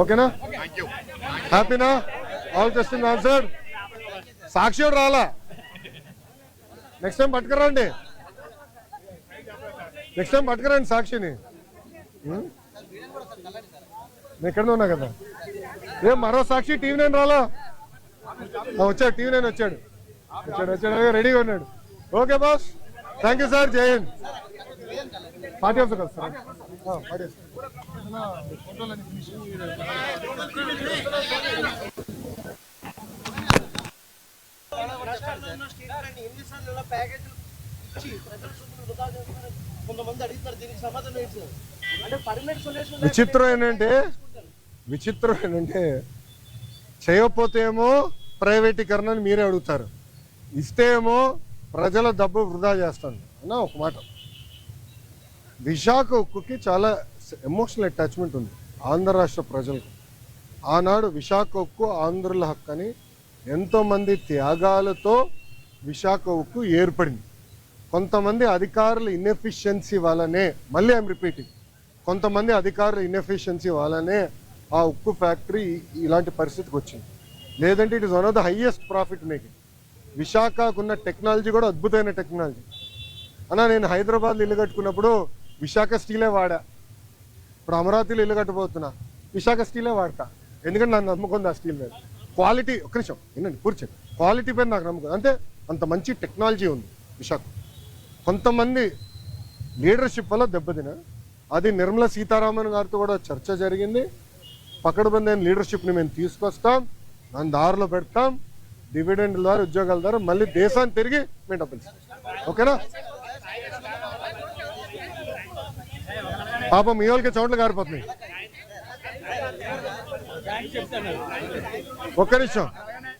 ఓకేనా? హ్యాపీనా all question answer Sakshi రాలా? Next time పట్టుకురండి. నెక్స్ట్ టైం పట్టుకురండి సాక్షిని. ఉం? నేను ఉన్నా కదా. ఏ మరో సాక్షి టీవీ నైన్ రాలా? వచ్చాడు టీవీ నైన్ వచ్చాడు. వచ్చాడు వచ్చాడు. రెడీగా ఉన్నాడు. Okay boss. Thank you sir Jai Hind. Party of sir party ఎన్నిసార్లు ప్యాకేజీలు ఇచ్చి ప్రజల కొంతమంది అడుగుతారు దీనికి సమాధానం ఏంటి అంటే పర్మనెంట్ సొల్యూషన్ విచిత్రం ఏంటంటే విచిత్రం ఏంటంటే చేయకపోతే ఏమో ప్రైవేటీకరణ అని మీరే అడుగుతారు. ఇస్తే ఏమో ప్రజల డబ్బు వృధా చేస్తాను. అన్న ఒక మాట. విశాఖ ఉక్కుకి చాలా ఎమోషనల్ అటాచ్మెంట్ ఉంది. ఆంధ్ర రాష్ట్ర ప్రజలకు. ఆనాడు విశాఖ ఉక్కు ఆంధ్రుల హక్కు అని ఎంతోమంది త్యాగాలతో విశాఖ ఉక్కు ఏర్పడింది. కొంతమంది అధికారుల ఇన్ఎఫిషియన్సీ వల్లనే మళ్ళీ ఐమ్ రిపీటింగ్ కొంతమంది అధికారుల ఇన్ఎఫిషియన్సీ వల్లనే ఆ ఉక్కు ఫ్యాక్టరీ ఇలాంటి పరిస్థితికి వచ్చింది. లేదంటే it is one of the highest profit making విశాఖకున్న technology కూడా అద్భుతమైన టెక్నాలజీ అన్నా నేను హైదరాబాద్లో ఇల్లు కట్టుకున్నప్పుడు విశాఖ స్టీలే వాడా. ఇప్పుడు అమరావతిలో ఇల్లు కట్టబోతున్నా. విశాఖ స్టీలే వాడతా. ఎందుకంటే నన్ను నమ్ముకుంది ఆ స్టీల్ మీద. క్వాలిటీ ఒక నిమిషం ఏంటండి కూర్చోండి. క్వాలిటీ పైన నాకు నమ్మకం అంటే అంత మంచి టెక్నాలజీ ఉంది విశాఖ. కొంతమంది లీడర్షిప్ వల్ల దెబ్బతిన అది నిర్మలా సీతారామన్ గారితో కూడా చర్చ జరిగింది. పకడ్బందైన లీడర్షిప్ని మేము తీసుకొస్తాం. దాని దారిలో పెడతాం. డివిడెండ్ ద్వారా ఉద్యోగాల ద్వారా మళ్ళీ దేశాన్ని తిరిగి మేము డబ్బులు ఓకేనా? పాపం మీ వాళ్ళకి చోట్ల గారిపోతున్నాయి ఒక్క నిమిషం.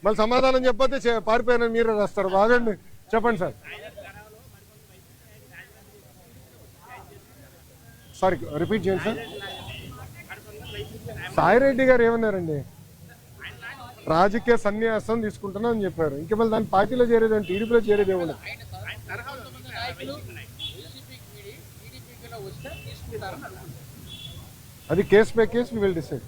మళ్ళీ సమాధానం చెప్పతే చే- పారిపోయానని మీరే రాస్తారు. బాగండి చెప్పండి సార్. సారీ రిపీట్ చేయండి సార్. సాయిరెడ్డి గారు ఏమన్నారండి? రాజకీయ సన్యాసం తీసుకుంటున్నా అని చెప్పారు. ఇంకా మళ్ళీ దాని పార్టీలో చేరేది టీడీపీలో చేరేది ఏమన్నా అది case by case will decide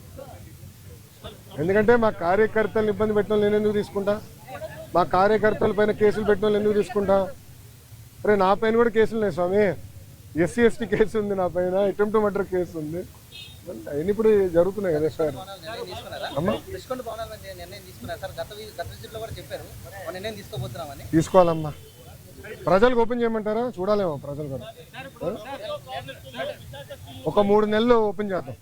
ఎందుకంటే మా కార్యకర్తలను ఇబ్బంది పెట్టిన వాళ్ళు నేను ఎందుకు తీసుకుంటా? మా కార్యకర్తల పైన కేసులు పెట్టిన వాళ్ళు ఎందుకు తీసుకుంటా? అరే నా పైన కూడా కేసులు ఉన్నాయి స్వామి. ఎస్సీ ఎస్టీ కేసు ఉంది నా పైన అటెంప్ట్ మర్డర్ కేసు ఉంది. అవన్నీ ఇప్పుడు జరుగుతున్నాయి కదా సార్. వీ- తీసుకోవాలమ్మా. ప్రజలకు ఓపెన్ చేయమంటారా? చూడాలేమో ప్రజలు కూడా? ఒక మూడు నెలలు ఓపెన్ చేద్దాం.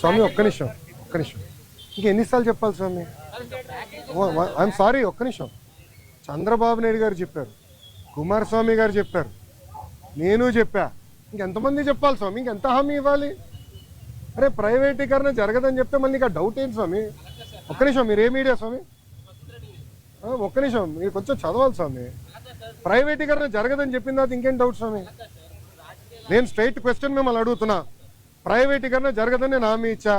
స్వామి ఒక్క నిమిషం ఒక్క నిమిషం. ఇంక ఎన్నిసార్లు చెప్పాలి స్వామి? ఐఎమ్ సారీ ఒక్క నిమిషం. చంద్రబాబు నాయుడు గారు చెప్పారు. కుమారస్వామి గారు చెప్పారు. నేను చెప్పా. ఇంకెంతమంది చెప్పాలి స్వామి? ఇంకెంత హామీ ఇవ్వాలి? అరే ప్రైవేటీకరణ జరగదని చెప్తే మళ్ళీ ఇంకా డౌట్ ఏంటి స్వామి? ఒక్క నిమిషం మీరు ఏ మీడియా స్వామి? ఒక్క నిమిషం మీరు కొంచెం చదవాలి స్వామి. ప్రైవేటీకరణ జరగదని చెప్పిన తర్వాత ఇంకేం డౌట్ స్వామి? నేను స్ట్రైట్ క్వశ్చన్ మిమ్మల్ని అడుగుతున్నా. ప్రైవేటీకరణ జరగదని నేను హామీ ఇచ్చా.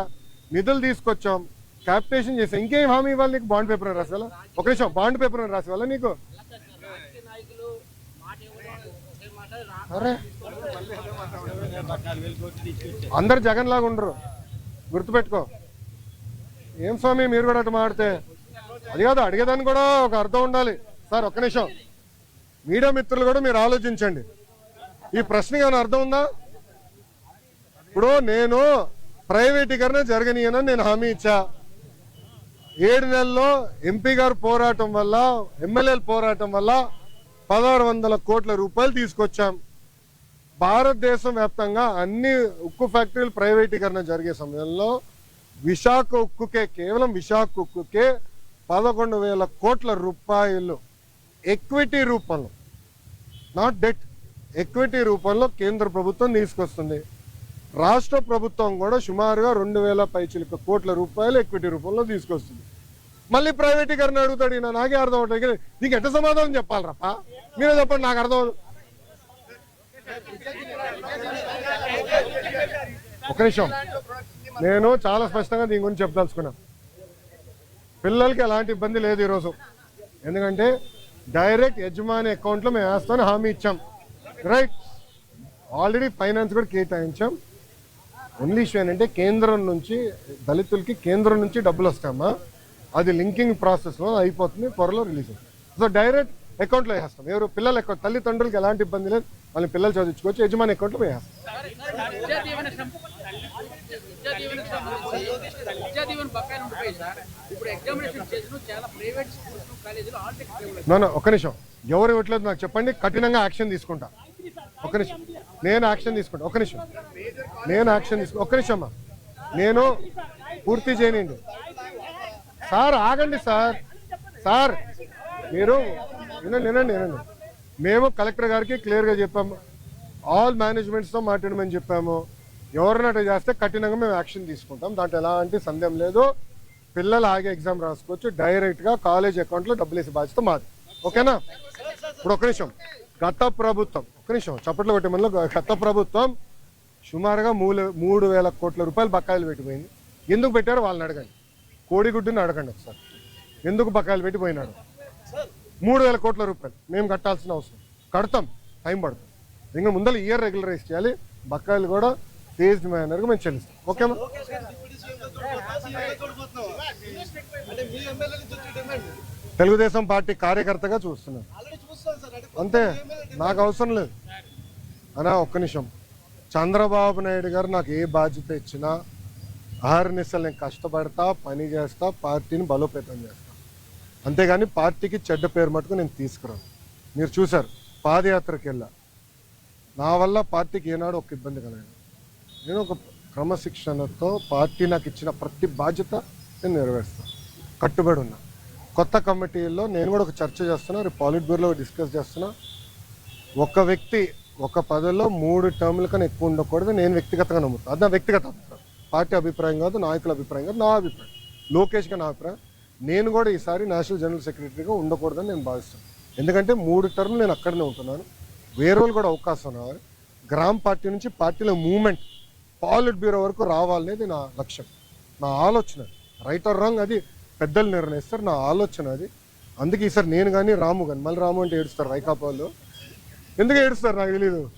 నిధులు తీసుకొచ్చాం. క్యాపిటేషన్ చేసాం. ఇంకేం హామీ ఇవ్వాలి నీకు? బాండ్ పేపర్ రాసేవాళ్ళ? ఒక నిమిషం బాండ్ పేపర్ రాసేవాళ్ళ నీకు రాజకీయ నాయకులు మాట ఇవ్వడం ఒకే మాట రా అరే అందరు జగన్ లాగా ఉండరు. గుర్తుపెట్టుకో. ఏం స్వామి మీరు కూడా అటు మాడితే అది కాదు అడిగేదాన్ని కూడా ఒక అర్థం ఉండాలి. సార్ ఒక్క నిమిషం. మీడియా మిత్రులు కూడా మీరు ఆలోచించండి. ఈ ప్రశ్నకి ఏమైనా అర్థం ఉందా? ఇప్పుడు నేను ప్రైవేటీకరణ జరగనీయనని నేను హామీ ఇచ్చా. ఏడు నెలల్లో ఎంపీ గారు పోరాటం వల్ల ఎమ్మెల్యేలు పోరాటం వల్ల పదహారు వందల కోట్ల రూపాయలు తీసుకొచ్చాం. భారతదేశం వ్యాప్తంగా అన్ని ఉక్కు ఫ్యాక్టరీలు ప్రైవేటీకరణ జరిగే సమయంలో విశాఖ ఉక్కుకే కేవలం విశాఖ ఉక్కుకే పదకొండు వేల కోట్ల రూపాయలు ఎక్విటీ రూపంలో నాట్ డెట్ ఎక్విటీ రూపంలో కేంద్ర ప్రభుత్వం తీసుకొస్తుంది. రాష్ట్ర ప్రభుత్వం కూడా సుమారుగా రెండు వేల పైచిలుక కోట్ల రూపాయలు ఎక్విటీ రూపంలో తీసుకొస్తుంది. మళ్ళీ ప్రైవేటీకరణ అడుగుతాడు ఈయన నాకే అర్థం అవుతుంది నీకు ఎంత సమాధానం చెప్పాలి రప్ప మీరే చెప్పండి నాకు అర్థం ఒక నిమిషం. నేను చాలా స్పష్టంగా దీని గురించి చెప్పదలుచుకున్నా. పిల్లలకి ఎలాంటి ఇబ్బంది లేదు ఈరోజు. ఎందుకంటే డైరెక్ట్ యజమాని అకౌంట్లో మేము వేస్తామని హామీ ఇచ్చాం. రైట్ ఆల్రెడీ ఫైనాన్స్ కూడా కేటాయించాం. ఓన్లీ ఇష్యూ ఏంటంటే కేంద్రం నుంచి దళితులకి కేంద్రం నుంచి డబ్బులు వస్తామా అది లింకింగ్ ప్రాసెస్లో అయిపోతుంది త్వరలో రిలీజ్ అవుతుంది. సో డైరెక్ట్ అకౌంట్లో వేస్తాం ఎవరు పిల్లల అకౌంట్ తల్లిదండ్రులకి ఎలాంటి ఇబ్బంది లేదు. వాళ్ళని పిల్లలు చదివించుకోవచ్చు యజమాని అకౌంట్లో వేస్తాం నో ఒక్క నిమిషం. ఎవరు ఇవ్వట్లేదు నాకు చెప్పండి కఠినంగా యాక్షన్ తీసుకుంటా. ఒక్క నిమిషం. నేను యాక్షన్ తీసుకుంటా. ఒక్క నిమిషం. నేను యాక్షన్ తీసుకు ఒక్క నిమిషం అమ్మా. నేను పూర్తి చేయనండి. సార్ ఆగండి సార్. సార్ మీరు వినండి వినండి వినండి. మేము కలెక్టర్ గారికి క్లియర్గా చెప్పాము. ఆల్ మేనేజ్మెంట్స్తో మాట్లాడమని చెప్పాము. ఎవరినట్టు చేస్తే కఠినంగా మేము యాక్షన్ తీసుకుంటాం. దాంట్లో ఎలాంటి సందేహం లేదు. పిల్లలు ఆగే ఎగ్జామ్ రాసుకోవచ్చు. డైరెక్ట్గా కాలేజ్ అకౌంట్లో డబ్బులు వేసే బాధ్యత మాది. ఓకేనా? ఇప్పుడు ఒక నిమిషం. గత ప్రభుత్వం ఒక నిమిషం. చప్పట్లు కొట్టే మనలో గత ప్రభుత్వం సుమారుగా మూడు మూడు వేల కోట్ల రూపాయలు బకాయిలు పెట్టిపోయింది. ఎందుకు పెట్టారో వాళ్ళని అడగండి. కోడిగుడ్డుని అడగండి ఒకసారి. ఎందుకు బకాయిలు పెట్టి పోయినాడు మూడు వేల కోట్ల రూపాయలు. మేము కట్టాల్సిన అవసరం. కడతాం. టైం పడుతుంది. ఇంకా ముందర ఇయర్ రెగ్యులరైజ్ చేయాలి. బకాయిలు కూడా ఫేజ్డ్ మేనర్గా మేము చెల్లిస్తాం. ఓకేమా తెలుగుదేశం పార్టీ కార్యకర్తగా చూస్తున్నాను. అంతే. నాకు అవసరం లేదు. అనా ఒక్క నిమిషం. చంద్రబాబు నాయుడు గారు నాకు ఏ బాధ్యత ఇచ్చినా అహర్నిశలు నేను కష్టపడతా పని చేస్తా పార్టీని బలోపేతం చేస్తా. అంతేగాని పార్టీకి చెడ్డ పేరు మటుకు నేను తీసుకురాను. మీరు చూశారు పాదయాత్రకి వెళ్ళా నా వల్ల పార్టీకి ఏనాడు ఒక ఇబ్బంది కలగదు నేను ఒక క్రమశిక్షణతో పార్టీ నాకు ఇచ్చిన ప్రతి బాధ్యత నేను నెరవేరుస్తాను. కట్టుబడి ఉన్నా. కొత్త కమిటీల్లో నేను కూడా ఒక చర్చ చేస్తున్నా రేపు పాలిట్ బ్యూరోలో డిస్కస్ చేస్తున్నా. ఒక వ్యక్తి ఒక పదవిలో మూడు టర్ముల కన్నా ఎక్కువ ఉండకూడదు నేను వ్యక్తిగతంగా నమ్ముతాను. అది నా వ్యక్తిగత అభిప్రాయం. పార్టీ అభిప్రాయం కాదు నాయకుల అభిప్రాయం కాదు నా అభిప్రాయం. లోకేష్గా నా అభిప్రాయం. నేను కూడా ఈసారి నేషనల్ జనరల్ సెక్రటరీగా ఉండకూడదని నేను భావిస్తాను. ఎందుకంటే మూడు టర్మ్ నేను అక్కడనే ఉంటున్నాను. వేరే వాళ్ళు కూడా అవకాశం రావాలి. గ్రామ పార్టీ నుంచి పార్టీలో మూమెంట్ పాలిట్ బ్యూరో వరకు రావాలనేది నా లక్ష్యం. నా ఆలోచన. రైట్ ఆర్ రాంగ్ అది పెద్దలు నిర్ణయిస్తారు. నా ఆలోచన అది. అందుకే ఈసారి నేను కానీ రాము కానీ మళ్ళీ రాము అంటే ఏడుస్తారు వైకాపా ఎందుకు ఏడుస్తారు నాకు తెలియదు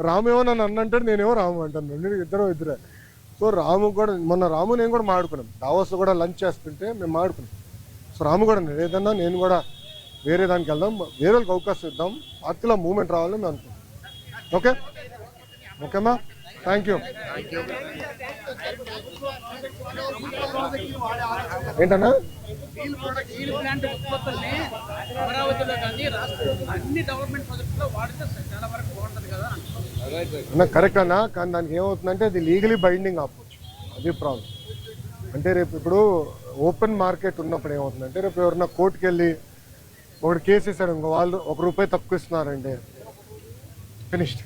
రాము ఏమో నన్ను అన్నంటాడు నేనేమో రాము అంటాను. ఇద్దరు ఇద్దరే. సో రాము కూడా మొన్న రాము నేను కూడా మాడుకున్నాం దావోస్ కూడా లంచ్ చేస్తుంటే మేము మాడుకున్నాం సో రాము కూడా ఏదన్నా నేను కూడా వేరే దానికి వెళ్దాం వేరే వాళ్ళకి అవకాశం ఇద్దాం పార్టీలో మూమెంట్ రావాలని మేము అనుకుంటాం ఓకే ఓకేమా థ్యాంక్ యూ ఏంటన్నా? అన్న కరెక్ట్ అన్నా కానీ దానికి ఏమవుతుందంటే అది లీగలీ బైండింగ్ ఆపవచ్చు అది ప్రాబ్లం అంటే రేపు ఇప్పుడు ఓపెన్ మార్కెట్ ఉన్నప్పుడు ఏమవుతుందంటే రేపు ఎవరన్నా కోర్టుకి వెళ్ళి ఒకటి కేసు వేసాడు ఇంకో వాళ్ళు ఒక రూపాయి తక్కువ ఇస్తున్నారంటే ఫినిష్డ్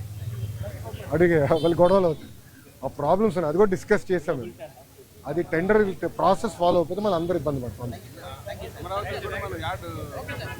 అడిగే వాళ్ళు గొడవలు అవుతాయి. ఆ ప్రాబ్లమ్స్ ఉన్నాయి అది కూడా డిస్కస్ చేసాం మేము. అది టెండర్ ప్రాసెస్ ఫాలో అయిపోతే మనం అందరూ ఇబ్బంది పడతాం.